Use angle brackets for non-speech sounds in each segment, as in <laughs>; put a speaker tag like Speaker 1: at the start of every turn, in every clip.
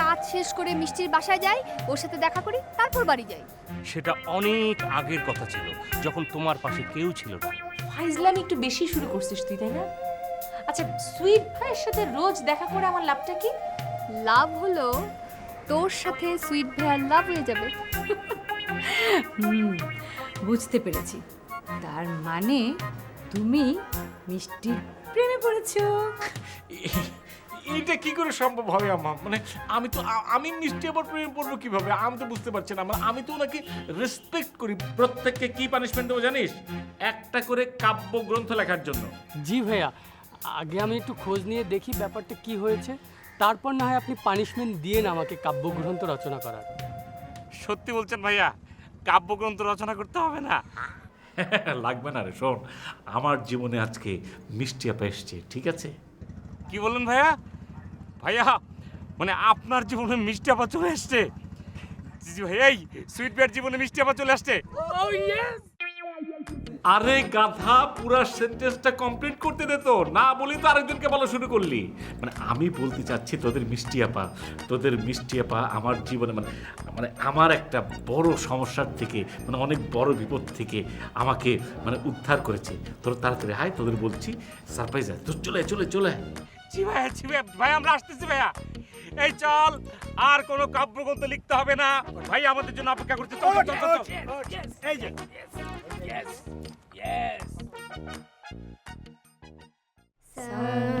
Speaker 1: কাজ শেষ করে মিষ্টির বাসায় যাই ওর সাথে দেখা করি তারপর বাড়ি যাই।
Speaker 2: সেটা অনেক আগের কথা ছিল যখন তোমার পাশে কেউ ছিল না।
Speaker 3: ফাইজলামি একটু বেশি শুরু করছিস তুই তাই না? আচ্ছা সুইট ভাইয়ের সাথে রোজ দেখা করে আমার লাভটা কি?
Speaker 1: লাভ হলো তোর সাথে সুইট ভাইয়ার লাভ হয়ে যাবে।
Speaker 4: হুম বুঝতে পেরেছি। তার মানে তুমি মিষ্টির প্রেমে পড়েছো।
Speaker 5: এটা কি করে সম্ভব হবে আমার মানে আমি তো আমি মিষ্টি আবার প্রেম পড়ব কীভাবে? আমি তো বুঝতে পারছি না। মানে আমি তো ওনাকে রেসপেক্ট করি প্রত্যেককে। কি পানিশমেন্ট দেবো জানিস? একটা করে কাব্য গ্রন্থ লেখার জন্য।
Speaker 6: জি ভাইয়া আগে আমি একটু খোঁজ নিয়ে দেখি ব্যাপারটা কি হয়েছে। তারপর না হয় আপনি পানিশমেন্ট দিয়েন আমাকে কাব্যগ্রন্থ রচনা করার।
Speaker 5: সত্যি বলছেন ভাইয়া কাব্যগ্রন্থ রচনা করতে হবে না? <laughs> লাগবে না রে শোন। আমার জীবনে আজকে মিষ্টি আপা এসছে ঠিক আছে? কি বললেন ভাইয়া? ভাইয়া মানে আপনার জীবনে মিষ্টি আপা চলে জি এই সুইট বেয়ার জীবনে মিষ্টি আপা চলে আসছে। আরে গাধা পুরা সেন্টেন্সটা কমপ্লিট করতে দে তো। না বলি তো আরেকজনকে বলা শুরু করলি। মানে আমি বলতে চাচ্ছি তোদের মিষ্টি আপা তোদের মিষ্টি আপা আমার জীবনে মানে মানে আমার একটা বড় সমস্যার থেকে মানে অনেক বড় বিপদ থেকে আমাকে মানে উদ্ধার করেছে। তোর তাড়াতাড়ি হাই তোদের বলছি সারপ্রাইজ চলে চলে চলে। জি ভাইয়া জি ভাইয়া ভাই আমরা আসতেছি ভাইয়া এই চল আর কোনো কাব্যগ্রন্থ লিখতে হবে না ভাই আমাদের জন্য অপেক্ষা করছে চল চল চল এই যে
Speaker 4: আরও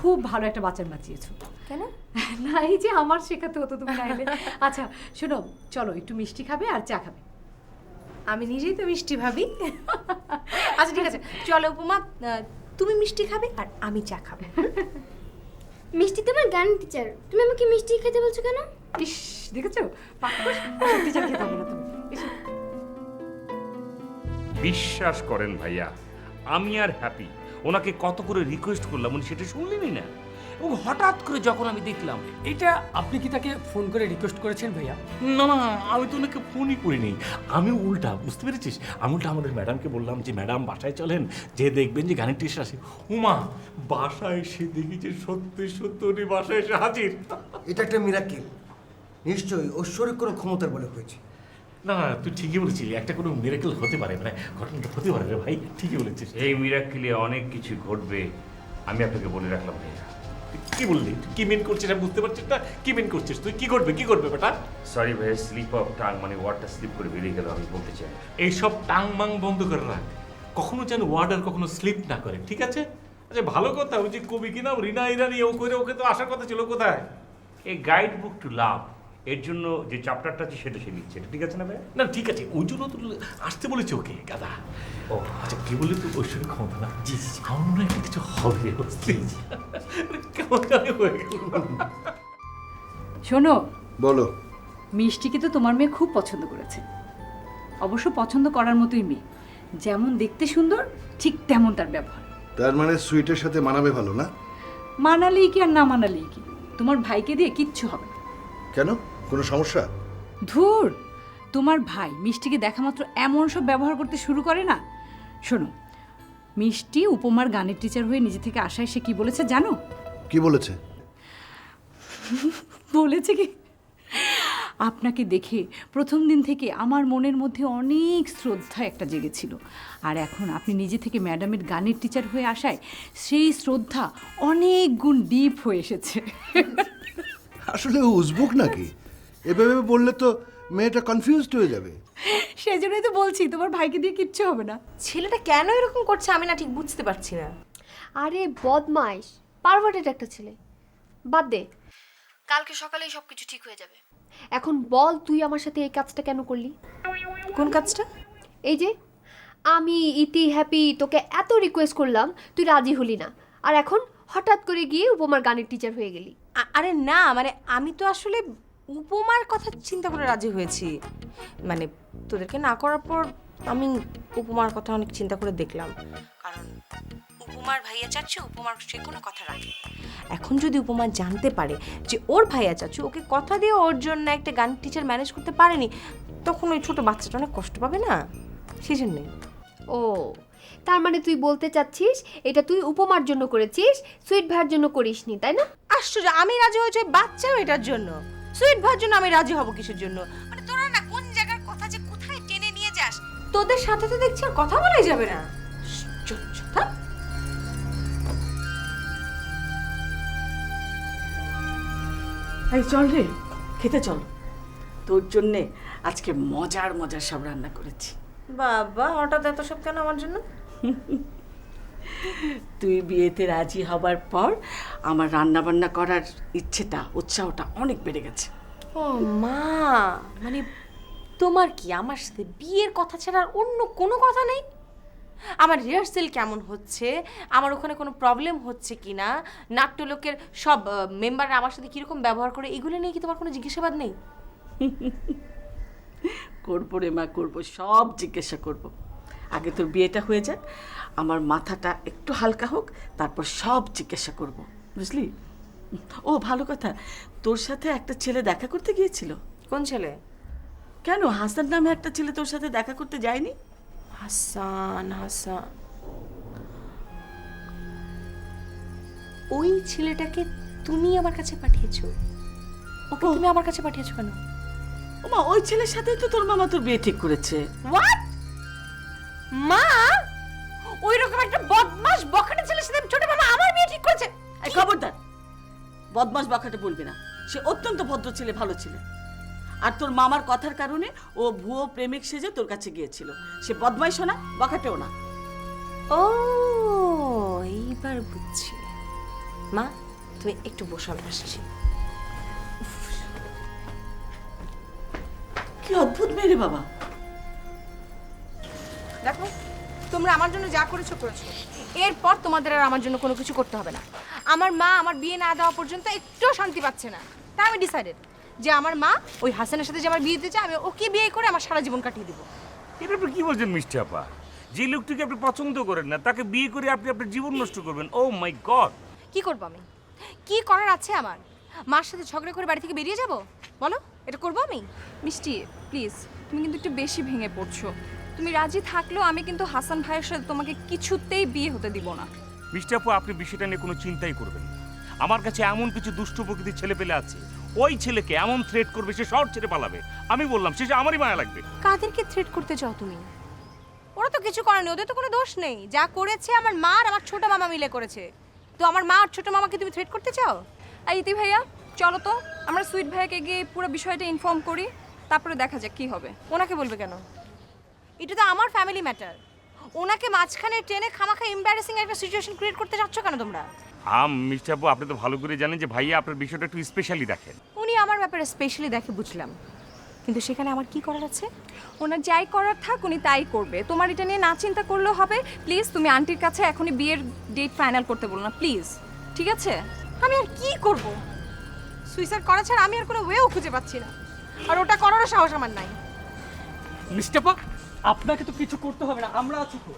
Speaker 4: খুব ভালো একটা বাচ্চার বাঁচিয়েছো।
Speaker 3: কেন? <laughs>
Speaker 4: না এই যে আমার শেখাতে হতো তুমি নাইলে আচ্ছা শোনো চলো একটু মিষ্টি খাবে আর চা খাবে।
Speaker 3: আমি নিজেই তো মিষ্টি ভাবি। <laughs> আচ্ছা ঠিক আছে চলো উপমা তুমি মিষ্টি খাবে আর আমি চা খাব। <laughs>
Speaker 7: মিষ্টি তোমার গান টিচার তুমি আমাকে মিষ্টি খেতে বলছো কেন?
Speaker 4: ইস দেখেছ? টিচার খেতে হবে না তুমি।
Speaker 2: বিশ্বাস করেন ভাইয়া আমি আর হ্যাপি ওনাকে কত করে রিকোয়েস্ট করলাম উনি সেটা শুনলেনই না। এবং হঠাৎ করে যখন আমি দেখলাম
Speaker 6: এটা আপনি কি তাকে ফোন করে রিকোয়েস্ট করেছেন ভাইয়া?
Speaker 5: না না আমি তো ওনাকে ফোনই করিনি। আমি উল্টা বুঝতে পেরেছিস? আমি উল্টা আমাদের ম্যাডামকে বললাম যে ম্যাডাম বাসায় চলেন যে দেখবেন যে গানের টেস্ট আসে উমা বাসায় এসে দেখি যে সত্যি সত্যি উনি বাসায় এসে হাজির।
Speaker 8: এটা একটা মিরাক্কেল নিশ্চয়ই ঐশ্বরিক কোনো ক্ষমতার বলে হয়েছে।
Speaker 5: না না তুই ঠিকই বলেছিলি একটা কোনো মিরাকেল হতে পারে মানে ঘটনাটা হতে পারে রে ভাই ঠিকই বলেছিস।
Speaker 2: এই মিরাক্কেলে অনেক কিছু ঘটবে আমি আপনাকে বলে রাখলাম ভাইয়া
Speaker 5: কি বললি? কি মিন করছিস আমি বুঝতে পারছিস না? কি মিন করছিস? তুই কি করবে? কি করবে বেটা
Speaker 2: সরি ভাইয়া স্লিপ অফ টাং মানে ওয়ার্ডটা স্লিপ করে বেরিয়ে গেল আমি বলতে চাই।
Speaker 5: এইসব টাং মাং বন্ধ করে রাখ। কখনো যেন ওয়ার্ড আর কখনো স্লিপ না করে ঠিক আছে? আচ্ছা ভালো কথা ওই যে কবি কি নাম রিনা ইরানি ও করে ওকে তো আসার কথা ছিল কোথায়?
Speaker 2: এই গাইড বুক টু লাভ এর জন্য যে চ্যাপ্টারটা আছে সেটা সে লিখছে এটা ঠিক আছে না ভাই
Speaker 5: না ঠিক আছে। ওই জন্য তো আসতে বলেছে ওকে গাদা। ও আচ্ছা কি বললি তুই ঐশ্বরিক ক্ষমতা না? জি জি আমার মনে হয় একটা কিছু হবে। বুঝলি? কেমন জানি হয়ে গেল।
Speaker 4: শোনো।
Speaker 8: বলো।
Speaker 4: মিষ্টিকে তো তোমার মেয়ে খুব পছন্দ করেছে। অবশ্য পছন্দ করার মতোই মেয়ে। যেমন দেখতে সুন্দর ঠিক তেমন তার ব্যবহার।
Speaker 8: তার মানে সুইটের সাথে মানাবে ভালো না?
Speaker 4: মানালেই কি আর না মানালেই কি? তোমার ভাইকে দিয়ে কিচ্ছু হবে না।
Speaker 8: কেন? কোনো সমস্যা?
Speaker 4: ধুর তোমার ভাই মিষ্টিকে দেখা মাত্র এমন সব ব্যবহার করতে শুরু করে না? শোনো মিষ্টি উপমার গানের টিচার হয়ে নিজে থেকে আসায় সে কি বলেছে জানো?
Speaker 8: কি বলেছে? <laughs>
Speaker 4: বলেছে কি? আপনাকে দেখে প্রথম দিন থেকে আমার মনের মধ্যে অনেক শ্রদ্ধা একটা জেগেছিল। আর এখন আপনি নিজে থেকে ম্যাডামের গানের টিচার হয়ে আসায় সেই শ্রদ্ধা অনেক গুণ ডিপ হয়ে এসেছে।
Speaker 8: আসলে উজবুক নাকি? এভাবে বললে তো মেয়েটা কনফিউজড হয়ে যাবে।
Speaker 4: সেই জন্যই তো বলছি তোমার ভাইকে দিয়ে কিচ্ছু হবে না।
Speaker 3: ছেলেটা কেন এরকম করছে আমি না ঠিক বুঝতে পারছি না।
Speaker 1: আরে বদমাইশ পারভার্টেড একটা ছেলে। বাদ দে। কালকে সকালেই সব কিছু ঠিক হয়ে যাবে। এখন বল তুই আমার সাথে এই কাজটা কেন করলি?
Speaker 3: কোন কাজটা?
Speaker 1: এই যে আমি ইতি হ্যাপি তোকে এত রিকোয়েস্ট করলাম তুই রাজি হলি না। আর এখন হঠাৎ করে গিয়ে উপমার গানের টিচার হয়ে গেলি।
Speaker 3: আরে না মানে আমি তো আসলে উপমার কথা চিন্তা করে রাজি হয়েছি। মানে তোদেরকে না করার পর আমি উপমার কথা অনেক চিন্তা করে দেখলাম। কারণ উপমার ভাইয়া চাচ্ছু উপমার সে কোনো কথা রাখে এখন যদি উপমা জানতে পারে যে ওর ভাইয়া চাচ্ছু ওকে কথা দিয়ে ওর জন্য একটা গান টিচার ম্যানেজ করতে পারেনি তখন ওই ছোট বাচ্চাটা অনেক কষ্ট পাবে না? সেই জন্যই
Speaker 1: ও তার মানে তুই বলতে চাচ্ছিস এটা তুই উপমার জন্য করেছিস সুইট ভাইয়ের জন্য করিসনি তাই না?
Speaker 3: আশ্চর্য আমি রাজি হয়েছি বাচ্চাও এটার জন্য। সুইট ভার জন্য আমি রাজি হব কিসের জন্য? মানে তোরা না কোন জায়গার কথা যে কোথায় টেনে নিয়ে যাস? তোদের সাথে তো দেখছি আর কথা বলাই যাবে না।
Speaker 9: এই চল রে খেতে চল। তোর জন্যে আজকে মজার মজার সব রান্না করেছি।
Speaker 3: বাবা হঠাৎ এত সব কেন আমার জন্য? <laughs>
Speaker 9: তুই বিয়েতে রাজি হবার পর আমার রান্না বান্না করার ইচ্ছেটা উৎসাহটা অনেক বেড়ে গেছে।
Speaker 3: ও মা মানে তোমার কি আমার সাথে বিয়ের কথা ছাড়া আর অন্য কোনো কথা নেই? আমার রিহার্সেল কেমন হচ্ছে? আমার ওখানে কোনো প্রবলেম হচ্ছে কি না নাট্যলোকের সব মেম্বাররা আমার সাথে কীরকম ব্যবহার করে এগুলো নিয়ে কি তোমার কোনো জিজ্ঞাসাবাদ নেই?
Speaker 9: করব রে মা করব সব জিজ্ঞাসা করব। আগে তোর বিয়েটা হয়ে যাক আমার মাথাটা একটু হালকা হোক তারপর সব জিজ্ঞাসা করব। বুঝলি? ও ভালো কথা। তোর সাথে একটা ছেলে দেখা করতে গিয়েছিল?
Speaker 3: কোন ছেলে?
Speaker 9: কেন? হাসান নামে একটা ছেলে তোর সাথে দেখা করতে যায়নি?
Speaker 3: হাসান হাসান। ওই ছেলেটাকে তুমি আমার কাছে পাঠিয়েছো? ওকে তুমি আমার কাছে পাঠিয়েছো কেন?
Speaker 9: ওমা ওই ছেলের সাথেই তো তোর মামা তোর বিয়ে ঠিক করেছে।
Speaker 3: হোয়াট মা? একটা বদমাশ বখাটে ছেলের সাথে ছোট মামা আমার বিয়ে ঠিক করেছে।
Speaker 9: এই খবরদার বদমাস বাখাটে বলবি না। সে অত্যন্ত ভদ্র ছেলে ভালো ছেলে। আর তোর মামার কথার কারণে ও ভুয়ো প্রেমিক সেজে তোর কাছে গিয়েছিল। সে বদমাইশও না বাখাটেও না।
Speaker 3: ও এইবার বুঝছি। মা তুমি একটু বসো আমি আসছি।
Speaker 9: কি অদ্ভুত মেয়ে বাবা।
Speaker 3: দেখো তোমরা আমার জন্য যা করেছ করেছ। এরপর তোমাদের আর আমার জন্য কোনো কিছু করতে হবে না। আমার মা আমার বিয়ে না দেওয়া পর্যন্ত একটুও শান্তি পাচ্ছে না। তাই আমি ডিসাইডেড যে আমার মা ওই হাসানের সাথে যে আমার বিয়ে দিতে চায় আমি ওকে বিয়ে করে আমার সারা জীবন কাটিয়ে দিব।
Speaker 2: এটা আপনি কি বলছেন মিষ্টি আপা? যে লোকটিকে আপনি পছন্দ করেন না তাকে বিয়ে করে আপনি আপনার জীবন নষ্ট করবেন। ও মাই গড
Speaker 3: কি করব আমি? কি করার আছে আমার? মার সাথে ঝগড়া করে বাড়ি থেকে বেরিয়ে যাব? বলো এটা করব আমি?
Speaker 10: মিষ্টি প্লিজ তুমি কিন্তু একটু বেশি ভেঙে পড়ছো। তুমি রাজি থাকলেও আমি কিন্তু হাসান ভাইয়ের সাথে তোমাকে কিছুতেই বিয়ে হতে দিব না।
Speaker 2: মিষ্টি আপু আপনি বিষয়টা নিয়ে কোনো চিন্তাই করবেন না। আমার কাছে এমন কিছু দুষ্ট প্রকৃতির ছেলে পেলে আছে। ওই ছেলেকে এমন থ্রেট করবে সে শহর ছেড়ে পালাবে। আমি বললাম শেষে আমারই মায়া লাগবে।
Speaker 3: কাদেরকে থ্রেট করতে চাও তুমি? ওরা তো কিছু করেনি ওদের তো কোনো দোষ নেই। যা করেছে আমার মা আর আমার ছোট মামা মিলে করেছে। তো আমার মা আর ছোট মামাকে তুমি থ্রেট করতে চাও?
Speaker 10: আর ইতি ভাইয়া চলো তো আমরা সুইট ভাইয়াকে গিয়ে পুরো বিষয়টা ইনফর্ম করি তারপরে দেখা যাক কি হবে।
Speaker 3: ওনাকে বলবে কেন? এটা তো আমার ফ্যামিলি ম্যাটার ওনাকে মাঝখানে ট্রেনে খামাখা এম্বারেসিং একটা সিচুয়েশন ক্রিয়েট করতে চাচ্ছ কেন তোমরা?
Speaker 2: আম আপু আপনি তো ভালো করে জানেন যে ভাইয়া আপনার বিষয়টা একটু স্পেশালি দেখেন।
Speaker 3: উনি আমার ব্যাপারে স্পেশালি দেখে বুঝলাম। কিন্তু সেখানে আমার কি করার আছে?
Speaker 10: ওনার যাই করার থাক উনি তাই করবে। তোমার এটা নিয়ে না চিন্তা করলেও হবে। প্লিজ তুমি আন্টির কাছে এখনই বিয়ের ডেট ফাইনাল করতে বলো না প্লিজ ঠিক আছে?
Speaker 3: আমি আর কি করব? সুইসাইড করা ছাড়া আমি আর কোনো ওয়েও খুঁজে পাচ্ছি না। আর ওটা করারও সাহস আমার নাই।
Speaker 6: মিস্টাপা আপনাকে তো কিছু করতে হবে না আমরা আছি তো।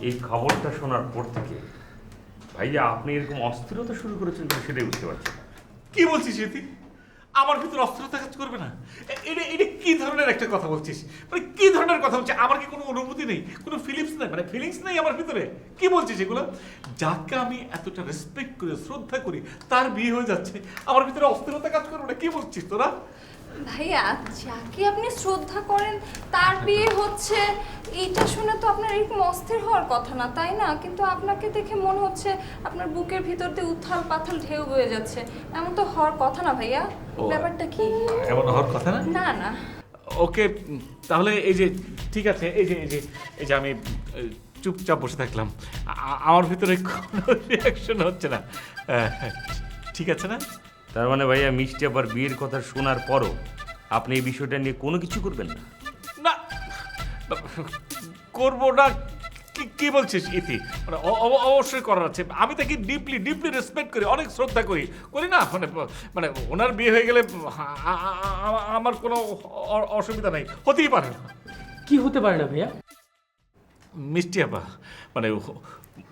Speaker 2: এই খবরটা শোনার পর থেকে ভাইয়া আপনি এরকম অস্থিরতা শুরু করেছেন সেটাই বুঝতে পারছি
Speaker 5: কি বলছিস ইতি? আমার ভিতরে অস্ত্রতা কাজ করবে না। এটা এটা কি ধরনের একটা কথা বলছিস? মানে কি ধরনের কথা বলছিস? আমার কি কোনো অনুভূতি নেই? কোনো ফিলিংস নেই? মানে ফিলিংস নেই আমার ভিতরে? কি বলছিস এগুলো? যাকে আমি এতটা রেসপেক্ট করি, শ্রদ্ধা করি, তার বিয়ে হয়ে যাচ্ছে। আমার ভিতরে অস্থিরতা কাজ করবে না। কি বলছিস তোরা?
Speaker 10: ভাইয়া যাকে আপনি শ্রদ্ধা করেন তার বিয়ে হচ্ছে এইটা শুনে তো আপনার এরকম অস্থির হওয়ার কথা না তাই না? কিন্তু আপনাকে দেখে মনে হচ্ছে আপনার বুকের ভিতর দিয়ে উত্থাল পাথাল ঢেউ বয়ে যাচ্ছে। এমন তো হওয়ার কথা না ভাইয়া। ব্যাপারটা কি?
Speaker 5: এমন হওয়ার কথা না?
Speaker 10: না না।
Speaker 5: ওকে তাহলে এই যে ঠিক আছে এই যে এই যে এই যে আমি চুপচাপ বসে থাকলাম। আমার ভিতরে কোনো <laughs> রিয়াকশন হচ্ছে না। আহ, ঠিক আছে না?
Speaker 2: তার মানে ভাইয়া মিষ্টি আবার বিয়ের কথা শোনার পরও আপনি এই বিষয়টা নিয়ে কোনো কিছু করবেন না?
Speaker 5: না করব না। কি- কি বলছিস ইতি? মানে অবশ্যই করার আছে। আমি তাকে ডিপলি ডিপলি রেসপেক্ট করি অনেক শ্রদ্ধা করি। করি না? মানে মানে ওনার বিয়ে হয়ে গেলে আমার কোনো অসুবিধা নেই। হতেই পারে না।
Speaker 6: কি হতে পারে না ভাইয়া?
Speaker 5: মিষ্টি আপা মানে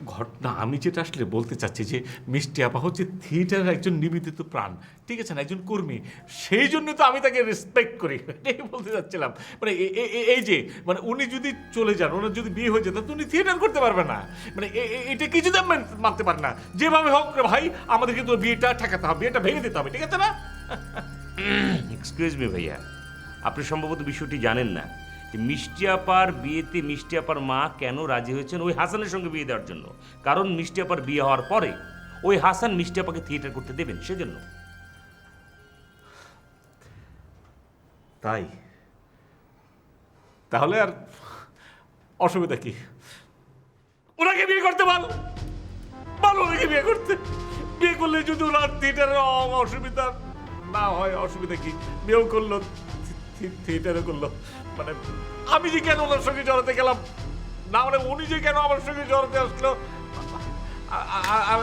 Speaker 5: ঘটনা, আমি যেটা আসলে বলতে চাচ্ছি যে, মিষ্টি আপা হচ্ছে থিয়েটারের একজন নিবেদিত প্রাণ। ঠিক আছে না? একজন কর্মী। সেই জন্য তো আমি তাকে রেসপেক্ট করি। এটাই বলতে চাচ্ছিলাম। মানে এই যে মানে উনি যদি চলে যান, ওনার যদি বিয়ে হয়ে যেত তো উনি থিয়েটার করতে পারবে না। মানে এটা কিছুতে মানতে- মানতে পারে না? যেভাবে হোক রে ভাই, আমাদেরকে তো বিয়েটা ঠেকাতে হবে, বিয়েটা ভেঙে দিতে হবে, ঠিক আছে না?
Speaker 2: এক্সকিউজ মি ভাইয়া। আপনি সম্ভবত বিষয়টি জানেন না। মিষ্টি আপার বিয়েতে মিষ্টি আপার মা কেন রাজি হয়েছেন ওই হাসানের সঙ্গে বিয়ে দেওয়ার জন্য। কারণ মিষ্টি আপার বিয়ে হওয়ার পরে ওই হাসান মিষ্টি আপাকে থিয়েটার করতে দেবেন, সেজন্য।
Speaker 5: তাই? তাহলে আর অসুবিধা কি? ওনাকে বিয়ে করতে বল। বলো ওনাকে বিয়ে করতে। বিয়ে করলে যদি ওনার থিয়েটারে অসুবিধা না হয়, অসুবিধা কি? বিয়েও করল। থি- থিয়েটারে করল। মানে আমি যে কেন ওনার সঙ্গে জড়াতে গেলাম না মানে উনি যে কেন আমার সঙ্গে জড়াতে আসলো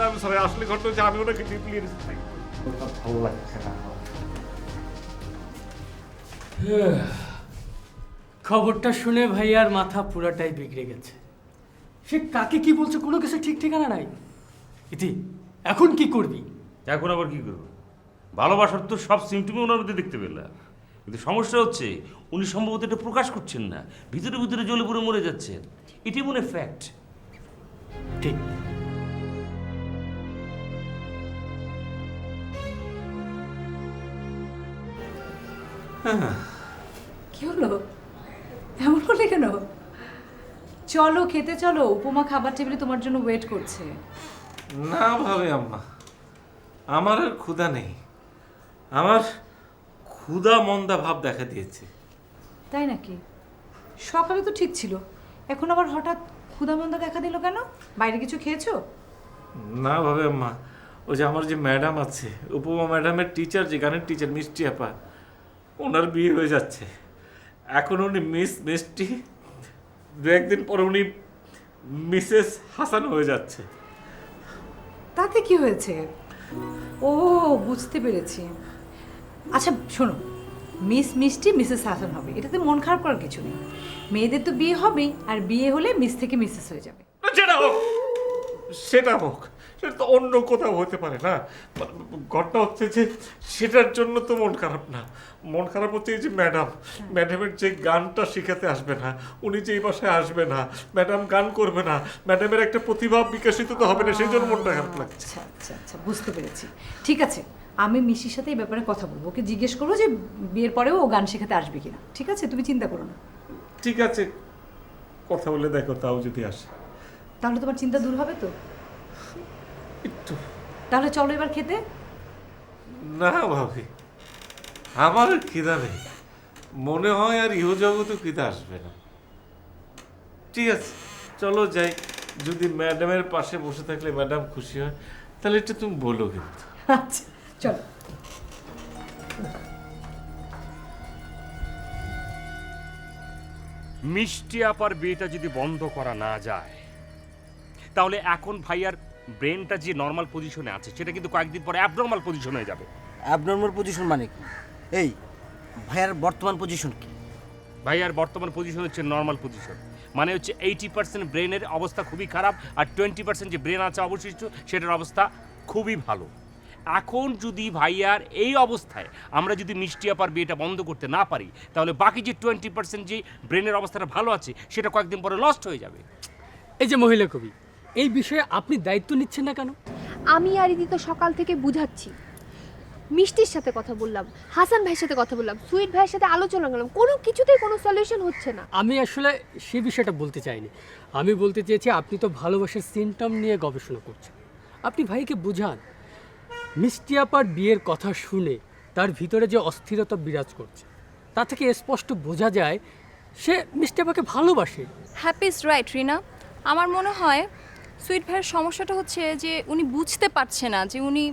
Speaker 5: আমি সরি আসলে ঘটনা যে আমি ওনাকে ডিপলি ভালো লাগছে না। <sighs>
Speaker 6: খবরটা শুনে ভাইয়ার মাথা পুরাটাই বিগড়ে গেছে। সে কাকে কি বলছে কোনো কিছু ঠিক ঠিকানা নাই। ইতি এখন কি করবি?
Speaker 2: এখন আবার কি করব? ভালোবাসার তো সব সিমটমই ওনার মধ্যে দেখতে পেলাম কিন্তু সমস্যা হচ্ছে উনি সম্ভবত এটা প্রকাশ করছেন না। ভিতরে ভিতরে জ্বলে পুরো মরে যাচ্ছেন এটি মনে ফ্যাক্ট
Speaker 6: ঠিক।
Speaker 4: কি হলো? এমন করলে কেন? চলো খেতে চলো। উপমা খাবার টেবিলে তোমার জন্য ওয়েট করছে।
Speaker 5: না ভাবে আম্মা আমার আর ক্ষুধা নেই। আমার ক্ষুধা মন্দা ভাব দেখা দিয়েছে।
Speaker 4: তাই নাকি? সকালে তো ঠিক ছিল। এখন আবার হঠাৎ ক্ষুধামন্দা দেখা দিল কেন? বাইরে কিছু খেয়েছো?
Speaker 5: না ভাবে আম্মা ওই যে আমার যে ম্যাডাম আছে উপমা ম্যাডামের টিচার যে গানের টিচার মিষ্টি আপা ওনার বিয়ে হয়ে যাচ্ছে। এখন উনি মিস মিষ্টি দু একদিন পরে উনি মিসেস হাসান হয়ে যাচ্ছে।
Speaker 4: তাতে কি হয়েছে? ও বুঝতে পেরেছি। আচ্ছা শোনো। মিস মিষ্টি মিসেস হাসান হবে। এটাতে মন খারাপ করার কিছু নেই। মেয়েদের তো বিয়ে হবেই আর বিয়ে হলে মিস থেকে মিসেস হয়ে যাবে।
Speaker 5: যেটা হোক সেটা হোক। সেটা তো অন্য কোথাও হতে পারে না। ঘটনা হচ্ছে যে সেটার জন্য তো মন খারাপ না। মন খারাপ হচ্ছে এই যে ম্যাডাম। ম্যাডামের যে গানটা শেখাতে আসবে না উনি যে এই বাসায় আসবে না ম্যাডাম গান করবে না ম্যাডামের একটা প্রতিভা বিকশিত তো হবে না সেই জন্য মনটা খারাপ লাগছে।
Speaker 4: আচ্ছা আচ্ছা আচ্ছা বুঝতে পেরেছি। ঠিক আছে আমি মিষ্টির সাথে এই ব্যাপারে কথা বলব। ওকে জিজ্ঞেস করব যে বিয়ের পরেও ও গান শেখাতে আসবে কিনা। ঠিক আছে? তুমি চিন্তা করো না।
Speaker 5: ঠিক আছে। কথা বলে দেখো তাও যদি আসে।
Speaker 4: তাহলে তোমার চিন্তা দূর হবে তো?
Speaker 5: একটু।
Speaker 4: তাহলে চলো এবার খেতে।
Speaker 5: না ভাবি আমার খিদা নেই। মনে হয় আর ইহ জগতে খিদা আসবে না। ঠিক আছে চলো যাই। যদি ম্যাডামের পাশে বসে থাকলে ম্যাডাম খুশি হয় তাহলে একটু তুমি বলো কিন্তু।
Speaker 4: আচ্ছা। চলো।
Speaker 2: মিষ্টি আপার বিয়েটা যদি বন্ধ করা না যায় তাহলে এখন ভাইয়ার ব্রেনটা যে নর্মাল পজিশনে আছে সেটা কিন্তু কয়েকদিন পরে অ্যাবনর্মাল পজিশন হয়ে যাবে।
Speaker 11: অ্যাবনর্মাল পজিশন মানে কি? এই ভাইয়ার বর্তমান পজিশন কি?
Speaker 2: ভাইয়ার বর্তমান পজিশন হচ্ছে নর্মাল পজিশন মানে হচ্ছে এইটি পার্সেন্ট ব্রেনের অবস্থা খুবই খারাপ আর টোয়েন্টি পার্সেন্ট যে ব্রেন আছে অবশিষ্ট সেটার অবস্থা খুবই ভালো। এখন যদি ভাইয়ার এই অবস্থায় আমরা যদি মিষ্টি আপার বিয়েটা বন্ধ করতে না পারি তাহলে বাকি যে টোয়েন্টি পার্সেন্ট যে ব্রেনের অবস্থাটা ভালো আছে সেটা কয়েকদিন পরে লস্ট হয়ে যাবে।
Speaker 6: এই যে মহিলা কবি এই বিষয়ে আপনি দায়িত্ব নিচ্ছেন না কেন?
Speaker 1: আমি আর ইদি তো সকাল থেকে বুঝাচ্ছি। মিষ্টির সাথে কথা বললাম হাসান ভাইয়ের সাথে কথা বললাম সুইট ভাইয়ের সাথে আলোচনা করলাম কোনো কিছুতেই কোনো সলিউশন হচ্ছে না।
Speaker 6: আমি আসলে সে বিষয়টা বলতে চাইনি। আমি বলতে চেয়েছি আপনি তো ভালোবাসার সিমটম নিয়ে গবেষণা করছেন। আপনি ভাইকে বুঝান। মিষ্টি আপার বিয়ের কথা শুনে তার ভিতরে যে অস্থিরতা বিরাজ করছে তা থেকে স্পষ্ট বোঝা যায় সে মিষ্টি আপাকে ভালোবাসে।
Speaker 10: হ্যাপি ইজ রাইট রিনা আমার মনে হয় সুইট ভাইয়ের সমস্যাটা হচ্ছে যে উনি বুঝতে পারছে না যে উনি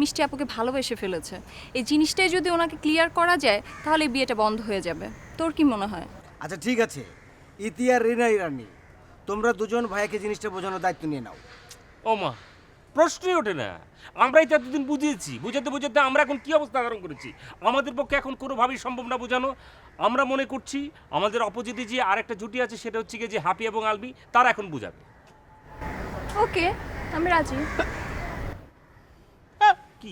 Speaker 10: মিষ্টি আপুকে ভালোবেসে ফেলেছে। এই জিনিসটাই যদি ওনাকে ক্লিয়ার করা যায় তাহলে বিয়েটা বন্ধ হয়ে যাবে। তোর কি মনে হয়?
Speaker 11: আচ্ছা ঠিক আছে। ইতি আর রিনা ইরানি তোমরা দুজন ভাইকে জিনিসটা বোঝানোর দায়িত্ব নিয়ে নাও।
Speaker 2: ও মা প্রশ্নই ওঠে না। আমরাই তো এতদিন বুঝিয়েছি। বুঝাতে বুঝাতে আমরা এখন কি অবস্থা ধারণ করেছি? আমাদের পক্ষে এখন কোনোভাবেই সম্ভব না বোঝানো। আমরা মনে করছি আমাদের অপোজিটে যে আরেকটা জুটি আছে সেটা হচ্ছে গিয়ে যে হ্যাপি এবং আলবি তারা এখন বুঝাবে।
Speaker 10: ওকে আমি রাজি।
Speaker 2: হ্যাঁ, কি?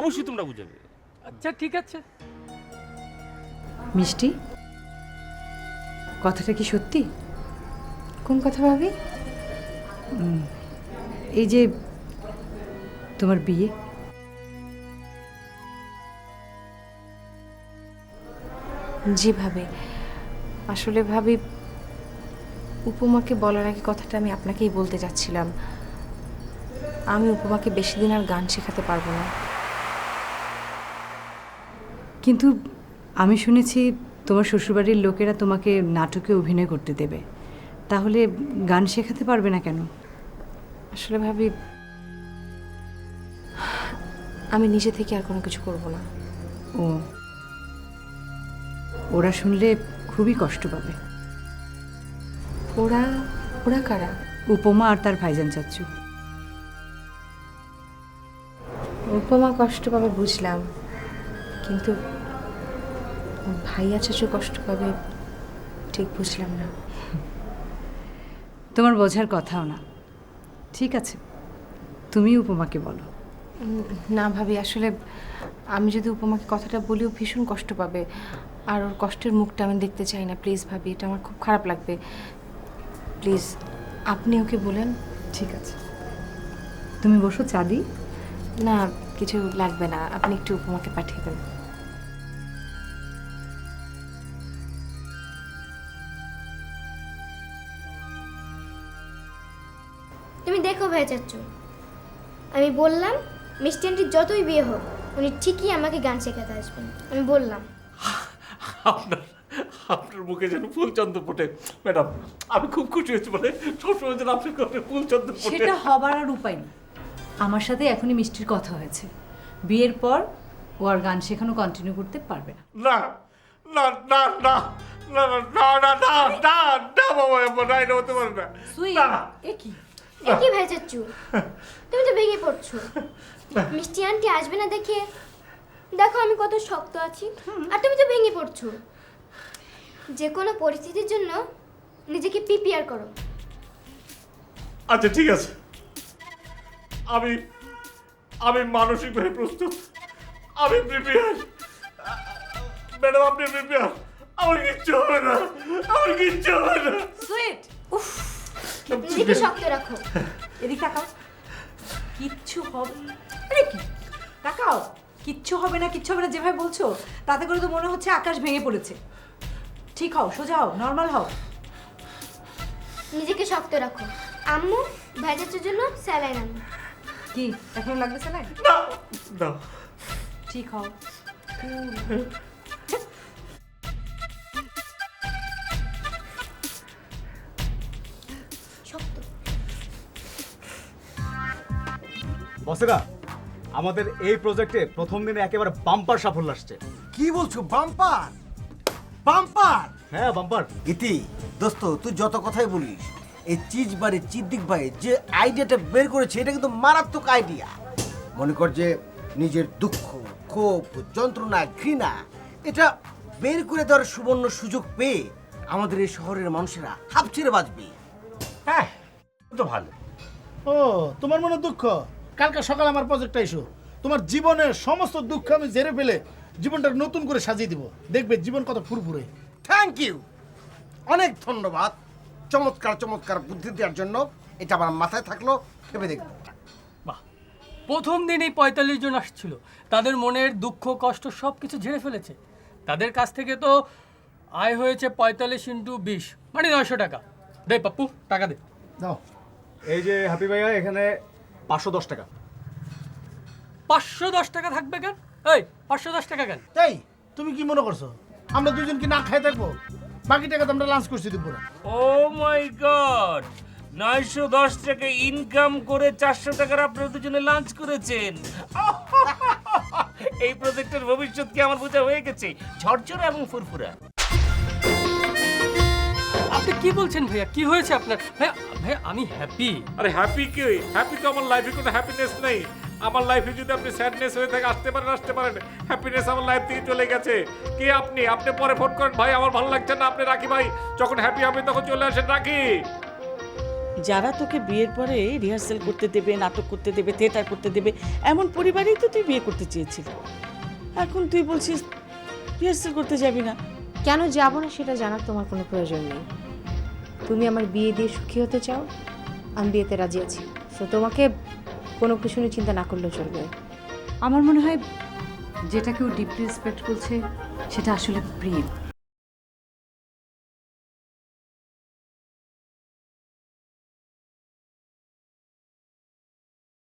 Speaker 2: অবশ্যই তোমরা বুঝাবে।
Speaker 6: আচ্ছা ঠিক আছে।
Speaker 4: মিষ্টি কথাটা কি সত্যি?
Speaker 3: কোন কথা ভাবি?
Speaker 4: এই যে তোমার বিয়ে?
Speaker 3: জি ভাবি। আসলে ভাবি উপমাকে বলার আগে কথাটা আমি আপনাকেই বলতে চাচ্ছিলাম আমি উপমাকে বেশি দিন আর গান শেখাতে পারব না।
Speaker 4: কিন্তু আমি শুনেছি তোমার শ্বশুরবাড়ির লোকেরা তোমাকে নাটকে অভিনয় করতে দেবে। তাহলে গান শেখাতে পারবে না কেন?
Speaker 3: আসলে ভাবি আমি নিজে থেকে আর কোনো কিছু করব না।
Speaker 4: ও। ওরা শুনলে খুবই কষ্ট পাবে।
Speaker 3: ওরা ওরা কারা?
Speaker 4: উপমা আর তার ভাইজান চাচ্ছু
Speaker 3: উপমা কষ্ট পাবে বুঝলাম। কিন্তু ভাইয়া চাচু কষ্ট পাবে ঠিক বুঝলাম না।
Speaker 4: তোমার বোঝার কথাও না। ঠিক আছে তুমি উপমাকে বলো।
Speaker 3: না ভাবি আসলে আমি যদি উপমাকে কথাটা বলিও ভীষণ কষ্ট পাবে। আর ওর কষ্টের মুখটা আমি দেখতে চাই না প্লিজ ভাবি এটা আমার খুব খারাপ লাগবে। প্লিজ আপনি ওকে বলেন।
Speaker 4: ঠিক আছে। তুমি বসো চাঁদি
Speaker 3: না কিছু লাগবে না আপনি একটু উপমাকে পাঠিয়ে দেন।
Speaker 7: তুমি দেখো ভাই চাচ্চু আমি বললাম আন্টির যতই বিয়ে হোক উনি ঠিকই আমাকে গান শেখাতে আসবেন আমি বললাম
Speaker 5: আপনার আপনার মুখে যেন ফুলচন্দ্র ফোটে ম্যাডাম আমি খুব খুশি হয়েছি মানে সবসময় যেন আপনার কাছে ফুলচন্দ্র ফোটে
Speaker 4: সেটা হবার আর উপায় নেই আমার সাথে এখনই মিষ্টির কথা হয়েছে বিয়ের পর ও আর গান শেখানো কন্টিনিউ করতে পারবে না
Speaker 5: না না না না না না না না না না না বাবা এমন না এটা হতে পারে না না
Speaker 4: এ কি
Speaker 7: ভাই চাচ্চু তুমি তো ভেঙে পড়ছো মিষ্টি আন্টি আসবে না দেখে? দেখো আমি কত শক্ত আছি আর তুমি তো ভেঙে পড়ছো। যে কোনো পরিস্থিতির জন্য নিজেকে প্রিপেয়ার করো।
Speaker 5: আচ্ছা ঠিক আছে। আমি আমি মানসিকভাবে প্রস্তুত। আমি প্রিপেয়ার ম্যাডাম আপনি প্রিপেয়ার আমার কিচ্ছু হবে না। আমার কিচ্ছু হবে না।
Speaker 4: সুইট উফ
Speaker 7: নিজেকে শক্ত রাখো।
Speaker 4: এদিকে তাকাও। কিচ্ছু হবে আরে কি? তাকাও কিচ্ছু হবে না কিচ্ছু হবে না যেভাবে বলছো তাতে করে তো মনে হচ্ছে আকাশ ভেঙে পড়েছে। ঠিক হও সোজা হও নর্মাল হও।
Speaker 7: নিজেকে শক্ত রাখো। আম্মু ভাই চাচুর জন্য স্যালাইন আম্মু
Speaker 4: কি এখন লাগবে না
Speaker 5: না না।
Speaker 4: ঠিক হও। <laughs>
Speaker 12: বসেরা আমাদের এই প্রজেক্টে প্রথম দিনে একেবারে বাম্পার সাফল্য আসছে।
Speaker 11: কি বলছো বাম্পার বাম্পার
Speaker 12: হ্যাঁ বাম্পার
Speaker 11: ইতি দোস্ত তুই যত কথাই বলিস এই চিজ বাড়ি চিদ্দিক ভাই যে আইডিয়াটা বের করেছে এটা কিন্তু মারাত্মক আইডিয়া মনে কর যে নিজের দুঃখ ক্ষোভ যন্ত্রণা ঘৃণা এটা বের করে দেওয়ার সুবর্ণ সুযোগ পেয়ে আমাদের এই শহরের মানুষেরা হাফ ছেড়ে বাঁচবে।
Speaker 2: হ্যাঁ তো ভালো।
Speaker 13: ও তোমার মনে দুঃখ? কালকে সকালে আমার প্রজেক্টটা এসো। তোমার জীবনের সমস্ত দুঃখ আমি জেরে ফেলে জীবনটা নতুন করে সাজিয়ে দিব। দেখবে জীবন কত ফুরফুরে।
Speaker 11: থ্যাংক ইউ অনেক ধন্যবাদ। চমৎকার চমৎকার বুদ্ধি দেওয়ার জন্য। এটা আমার মাথায় থাকল। ভেবে দেখব।
Speaker 6: বাহ! প্রথম দিনেই পঁয়তাল্লিশ জন আসছিল। তাদের মনের দুঃখ কষ্ট সব কিছু ঝেড়ে ফেলেছে। তাদের কাছ থেকে তো আয় হয়েছে পঁয়তাল্লিশ ইন্টু বিশ। মানে নয়শো টাকা। দে পাপ্পু টাকা দে।
Speaker 13: দাও।
Speaker 12: এই যে হ্যাপি ভাইয়া এখানে পাঁচশো দশ টাকা।
Speaker 6: পাঁচশো দশ টাকা থাকবে কেন? এই পাঁচশো দশ টাকা কেন?
Speaker 13: তাই তুমি কি মনে করছ? আমরা দুজন কি না খাই থাকব? বাকি টাকা তো আমরা লাঞ্চ করছি দুপুরে।
Speaker 2: ও মাই গড নয়শো দশ টাকা ইনকাম করে চারশো টাকার আপনারা দুজনে লাঞ্চ করেছেন। <laughs> এই প্রজেক্টের ভবিষ্যৎ কি আমার বোঝা হয়ে গেছে? ঝরঝরে এবং ফুরফুরা।
Speaker 6: আপনি কি বলছেন ভাইয়া? কি হয়েছে আপনার? ভাইয়া ভাইয়া আমি হ্যাপি
Speaker 5: আরে হ্যাপি কি? হ্যাপি তো আমার লাইফে কোনো হ্যাপিনেস নেই। আমার লাইফে যদি আপনি স্যাডনেস হয়ে থাকে আসতে পারেন আসতে পারেন। হ্যাপিনেস আমার লাইফ থেকে চলে গেছে। কে আপনি? আপনি পরে ফোন করেন ভাই আমার ভালো লাগছে না। আপনি রাখি ভাই যখন হ্যাপি হবে তখন চলে আসেন রাখি।
Speaker 9: যারা তোকে বিয়ের পরে রিহার্সাল করতে দেবে নাটক করতে দেবে থিয়েটার করতে দেবে এমন পরিবারেই তো তুই বিয়ে করতে চেয়েছিলি। এখন তুই বলছিস রিহার্সাল করতে যাবি না।
Speaker 3: কেন যাব না সেটা জানার তোমার কোনো প্রয়োজন নেই। তুমি আমার বিয়ে দিয়ে সুখী হতে চাও, আমি বিয়েতে রাজি আছি। সো তোমাকে কোনো কিছু নিয়ে চিন্তা না করলেও চলবে।
Speaker 4: আমার মনে হয় যেটা কেউ ডিপলি রেসপেক্ট করছে, সেটা আসলে প্রেম।